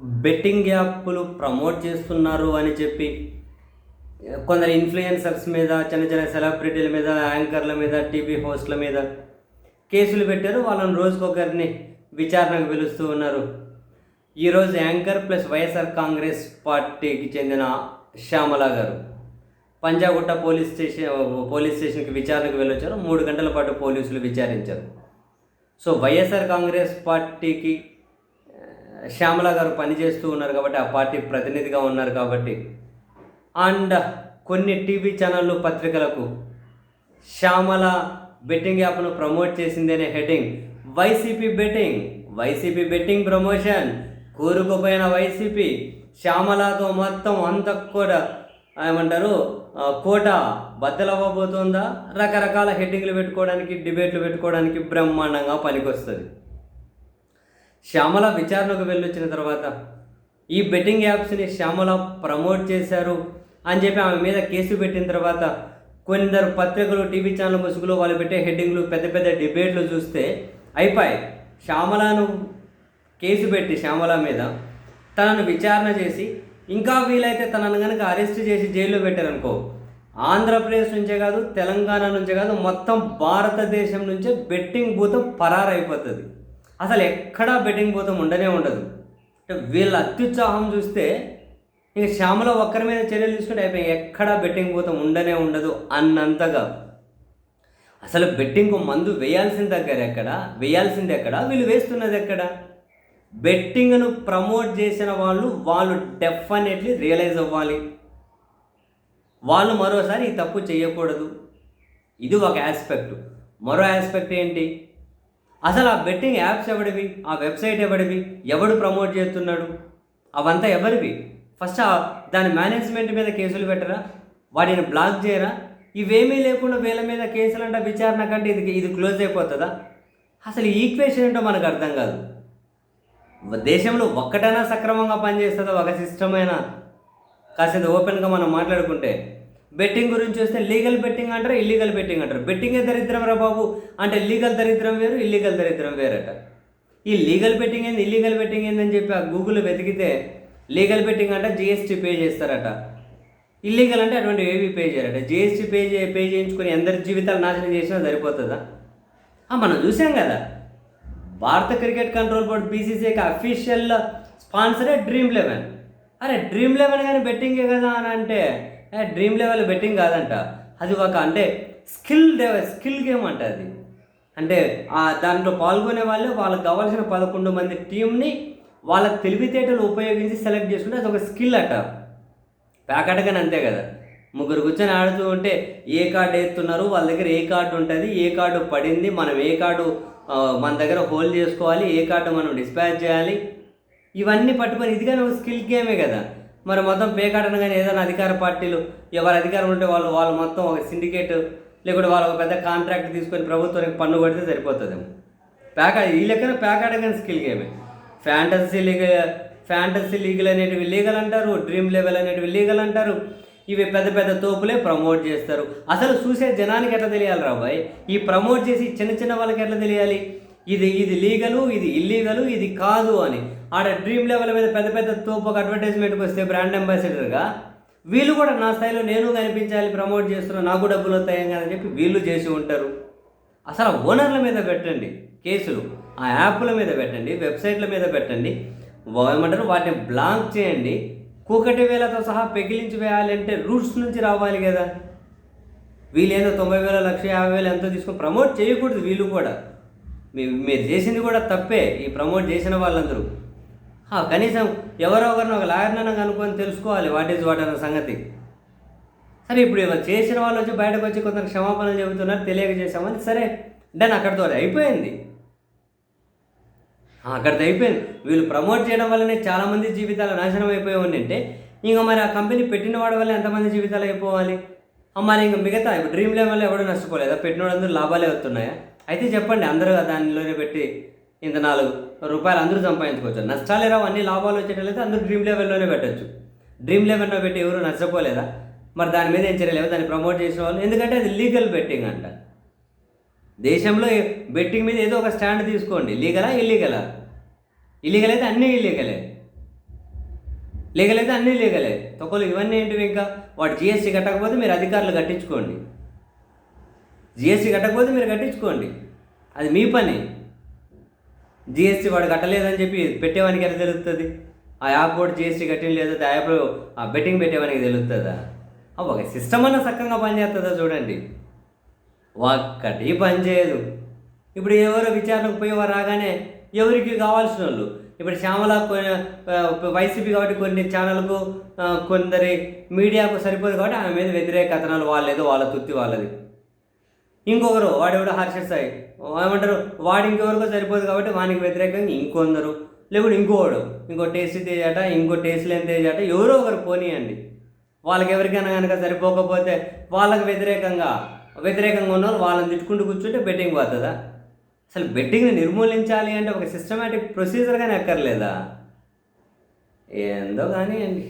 Betting యాప్లు promote చేస్తున్నారు అని చెప్పి కొందరు ఇన్ఫ్లుయెన్సర్స్ మీద చిన్న చిన్న సెలబ్రిటీల మీద యాంకర్ల మీద టీవీ హోస్ట్ల మీద కేసులు పెట్టారు. వాళ్ళని రోజుకొకరిని విచారణకు పిలుస్తూ ఉన్నారు. ఈరోజు యాంకర్ ప్లస్ వైఎస్ఆర్ కాంగ్రెస్ పార్టీకి చెందిన శ్యామల గారు పంజాగుట్ట పోలీస్ స్టేషన్ పోలీస్ స్టేషన్కి విచారణకు వెళ్ళొచ్చారు. మూడు గంటల పాటు పోలీసులు విచారించారు. సో వైఎస్ఆర్ కాంగ్రెస్ పార్టీకి శ్యామల గారు పనిచేస్తూ ఉన్నారు కాబట్టి ఆ పార్టీ ప్రతినిధిగా ఉన్నారు కాబట్టి. అండ్ కొన్ని టీవీ ఛానళ్ళు పత్రికలకు శ్యామల బెట్టింగ్ యాప్ను promote చేసిందనే heading. YCP betting YCP betting promotion కూరుకుపోయిన వైసీపీ శ్యామలతో మొత్తం అంత కూడా ఏమంటారు కోట బద్దలవ్వబోతుందా? రకరకాల హెడ్డింగ్లు పెట్టుకోవడానికి డిబేట్లు పెట్టుకోవడానికి బ్రహ్మాండంగా పనికొస్తుంది. శ్యామల విచారణకు వెళ్ళొచ్చిన తర్వాత ఈ బెట్టింగ్ యాప్స్ని శ్యామల ప్రమోట్ చేశారు అని చెప్పి ఆమె మీద కేసు పెట్టిన తర్వాత కొందరు పత్రికలు టీవీ ఛానల్ ముసుగులు వాళ్ళు పెట్టే హెడ్డింగ్లు పెద్ద పెద్ద డిబేట్లు చూస్తే అయిపోయి. శ్యామలను కేసు పెట్టి శ్యామల మీద తనను విచారణ చేసి ఇంకా వీలైతే తనను కనుక అరెస్ట్ చేసి జైల్లో పెట్టారనుకో ఆంధ్రప్రదేశ్ నుంచే కాదు తెలంగాణ నుంచే కాదు మొత్తం భారతదేశం నుంచే బెట్టింగ్ భూతం పరారైపోతుంది. అసలు ఎక్కడా బెట్టింగ్ పోతాం ఉండనే ఉండదు. అంటే వీళ్ళ అత్యుత్సాహం చూస్తే ఇంకా శ్యామలో ఒక్కరి మీద చర్యలు తీసుకుంటే అయిపోయి ఎక్కడా బెట్టింగ్ భూతం ఉండనే ఉండదు అన్నంతగా. అసలు బెట్టింగ్ మందు వేయాల్సిన దగ్గర ఎక్కడ? వేయాల్సింది ఎక్కడ? వీళ్ళు వేస్తున్నది ఎక్కడ? బెట్టింగ్ను ప్రమోట్ చేసిన వాళ్ళు వాళ్ళు డెఫినెట్లీ రియలైజ్ అవ్వాలి. వాళ్ళు మరోసారి ఈ తప్పు చేయకూడదు. ఇది ఒక ఆస్పెక్ట్. మరో ఆస్పెక్ట్ ఏంటి? అసలు ఆ బెట్టింగ్ యాప్స్ ఎవడివి? ఆ వెబ్సైట్ ఎవడివి? ఎవడు ప్రమోట్ చేస్తున్నాడు? అవంతా ఎవరివి? ఫస్ట్ ఆ దాని మేనేజ్మెంట్ మీద కేసులు పెట్టరా? వాటిని బ్లాక్ చేయరా? ఇవేమీ లేకుండా వీళ్ళ మీద కేసులు అంటే విచారణ కంటే ఇది ఇది క్లోజ్ అయిపోతుందా? అసలు ఈక్వేషన్ ఏంటో మనకు అర్థం కాదు. దేశంలో ఒక్కటైనా సక్రమంగా పనిచేస్తుందో? ఒక సిస్టమైనా కాసేది ఓపెన్గా మనం మాట్లాడుకుంటే బెట్టింగ్ గురించి వస్తే లీగల్ బెట్టింగ్ అంటారు ఇల్లీగల్ బెట్టింగ్ అంటారు. బెట్టింగే దరిద్రం రా బాబు? అంటే లీగల్ దరిద్రం వేరు ఇల్లీగల్ దరిద్రం వేరట. ఈ లీగల్ బెట్టింగ్ ఏంది ఇల్లీగల్ బెట్టింగ్ ఏందని చెప్పి ఆ గూగుల్ వెతికితే లీగల్ బెట్టింగ్ అంటే జిఎస్టీ పే చేస్తారట. ఇల్లీగల్ అంటే అటువంటి ఏవి పే చేయరట. జిఎస్టీ పే చే పే చేయించుకొని అందరి జీవితాలు నాశనం చేసినా సరిపోతుందా? మనం చూసాం కదా. భారత క్రికెట్ కంట్రోల్ బోర్డ్ బీసీసీకి అఫీషియల్ స్పాన్సరే డ్రీమ్ లెవెన్ అరే డ్రీమ్ లెవెన్ కానీ బెట్టింగే కదా అని అంటే డ్రీమ్ లెవెల్ బెట్టింగ్ కాదంట. అది ఒక అంటే స్కిల్ డెవ స్కిల్ గేమ్ అంట అది. అంటే దాంట్లో పాల్గొనే వాళ్ళు వాళ్ళకి కావాల్సిన పదకొండు మంది టీంని వాళ్ళ తెలివితేటలు ఉపయోగించి సెలెక్ట్ చేసుకుంటే అది ఒక స్కిల్ అట ప్యాకెట్గానే అంతే కదా. ముగ్గురు కూర్చొని ఆడుతూ ఉంటే ఏ కార్డు వేస్తున్నారు వాళ్ళ దగ్గర ఏ కార్డు ఉంటుంది? ఏ కార్డు పడింది? మనం ఏ కార్డు మన దగ్గర హోల్డ్ చేసుకోవాలి? ఏ కార్డు మనం డిస్పాచ్ చేయాలి? ఇవన్నీ పట్టుకొని ఇది కానీ ఒక స్కిల్ గేమే కదా. మరి మొత్తం పేకాట ఏదైనా అధికార పార్టీలు ఎవరు అధికారం ఉంటే వాళ్ళు వాళ్ళు మొత్తం ఒక సిండికేట్ లేకుంటే వాళ్ళు ఒక పెద్ద కాంట్రాక్ట్ తీసుకొని ప్రభుత్వానికి పన్ను కొడితే సరిపోతుందేమో. ప్యాకా ఈ లెక్కన ప్యాకాట కానీ స్కిల్ గేమే. ఫ్యాంటసీ లీగల్ ఫ్యాంటసీ లీగల్ అనేటివి లీగల్ అంటారు డ్రీమ్ లెవెల్ అనేటివి లీగల్ అంటారు. ఇవి పెద్ద పెద్ద తోపులే ప్రమోట్ చేస్తారు. అసలు చూసే జనానికి ఎట్లా తెలియాలి రాబాయ్ ఈ ప్రమోట్ చేసి చిన్న చిన్న వాళ్ళకి ఎట్లా తెలియాలి? ఇది ఇది లీగలు ఇది ఇల్లీగలు ఇది కాదు అని. ఆడ డ్రీమ్ లెవెల్ మీద పెద్ద పెద్ద తోపు ఒక అడ్వర్టైజ్మెంట్కి వస్తే బ్రాండ్ అంబాసిడర్గా వీళ్ళు కూడా నా స్థాయిలో నేను కనిపించాలి ప్రమోట్ చేస్తున్నా నాకు డబ్బులు వస్తాయని అని చెప్పి వీళ్ళు చేసి ఉంటారు. అసలు ఓనర్ల మీద పెట్టండి కేసులు. ఆ యాప్ల మీద పెట్టండి వెబ్సైట్ల మీద పెట్టండి. వా- ఏమంటారు? వాటిని బ్లాంక్ చేయండి. కూకటి వేలతో సహా పెగిలించి వేయాలంటే రూట్స్ నుంచి రావాలి కదా. వీళ్ళేదో తొంభై వేల లక్ష యాభై వేలు ఎంతో తీసుకొని ప్రమోట్ చేయకూడదు వీళ్ళు కూడా. మీరు చేసింది కూడా తప్పే ఈ ప్రమోట్ చేసిన వాళ్ళందరూ. కనీసం ఎవరో ఒకరిని ఒక లాయర్నైనా కనుక్కొని తెలుసుకోవాలి వాట్ ఈజ్ వాట్ అన్న సంగతి. సరే ఇప్పుడు ఇలా చేసిన వాళ్ళు వచ్చి బయటకు వచ్చి కొంత క్షమాపణలు చెబుతున్నారు తెలియక చేసామని సరే డన్ అక్కడితో అయిపోయింది. అక్కడితో అయిపోయింది. వీళ్ళు ప్రమోట్ చేయడం వల్లనే చాలామంది జీవితాలు నాశనం అయిపోయి ఉండింటే ఇంకా మరి ఆ కంపెనీ పెట్టిన వాడి వల్ల ఎంతమంది జీవితాలు అయిపోవాలి? మరి ఇంకా మిగతా డ్రీమ్ లెవెల్లో ఎవడో నష్టపోలేదా? పెట్టిన వాళ్ళందరూ లాభాలే వస్తున్నాయా? అయితే చెప్పండి అందరూ దానిలోనే పెట్టి ఇంత నాలుగు రూపాయలు అందరూ సంపాదించుకోవచ్చు. నష్టాలే రావు అన్ని లాభాలు వచ్చేటట్లయితే అందరూ డ్రీమ్ లెవెల్లోనే పెట్టచ్చు. డ్రీమ్ లెవెల్లో పెట్టి ఎవరు నష్టపోలేదా? మరి దాని మీద ఏం చేయలేదు? దాన్ని ప్రమోట్ చేసిన వాళ్ళు? ఎందుకంటే అది లీగల్ బెట్టింగ్ అంట. దేశంలో బెట్టింగ్ మీద ఏదో ఒక స్టాండ్ తీసుకోండి. లీగలా ఇల్లీగలా? ఇల్లీగల్ అయితే అన్నీ ఇల్లీగలే. అయితే అన్నీ లీగలే తొక్కలు ఇవన్నీ ఏంటివి ఇంకా? వాడు జిఎస్టీ కట్టకపోతే మీరు అధికారులు కట్టించుకోండి. జిఎస్టీ కట్టకపోతే మీరు కట్టించుకోండి. అది మీ పని. జిఎస్టీ వాడు కట్టలేదని చెప్పి పెట్టేవానికి ఎలా తెలుస్తుంది ఆ యాప్ కూడా జిఎస్టీ కట్టిన లేదా ఆ యాప్ ఆ బెట్టింగ్ పెట్టేవానికి తెలుస్తుందా ఒక సిస్టమ్ అన్న చక్కగా పనిచేస్తుందా చూడండి. ఒక్కటి పని చేయదు. ఇప్పుడు ఎవరో విచారణకు పోయేవారు రాగానే ఎవరికి కావాల్సిన వాళ్ళు ఇప్పుడు శ్యామల వైసీపీ కాబట్టి కొన్ని ఛానల్కు కొందరి మీడియాకు సరిపోదు కాబట్టి ఆమె మీద వ్యతిరేక కథనాలు వాళ్ళేదో వాళ్ళ తుత్తి వాళ్ళది. ఇంకొకరు వాడెవడో హర్ష సాయి. ఏమంటారు? వాడు ఇంకెవరికో సరిపోదు కాబట్టి వానికి వ్యతిరేకంగా ఇంకొందరు. లేకుంటే ఇంకోడు. ఇంకో టేస్ట్ తేజాట ఇంకో టేస్ట్ లేని తేజాట ఎవరో ఒకరు పోనీయండి. వాళ్ళకి ఎవరికైనా కనుక సరిపోకపోతే వాళ్ళకి వ్యతిరేకంగా వ్యతిరేకంగా ఉన్నవాళ్ళు వాళ్ళని తిట్టుకుంటూ కూర్చుంటే బెట్టింగ్ పోతుందా? అసలు బెట్టింగ్ని నిర్మూలించాలి అంటే ఒక సిస్టమేటిక్ ప్రొసీజర్ కానీ ఎక్కర్లేదా ఏందో కానీ అండి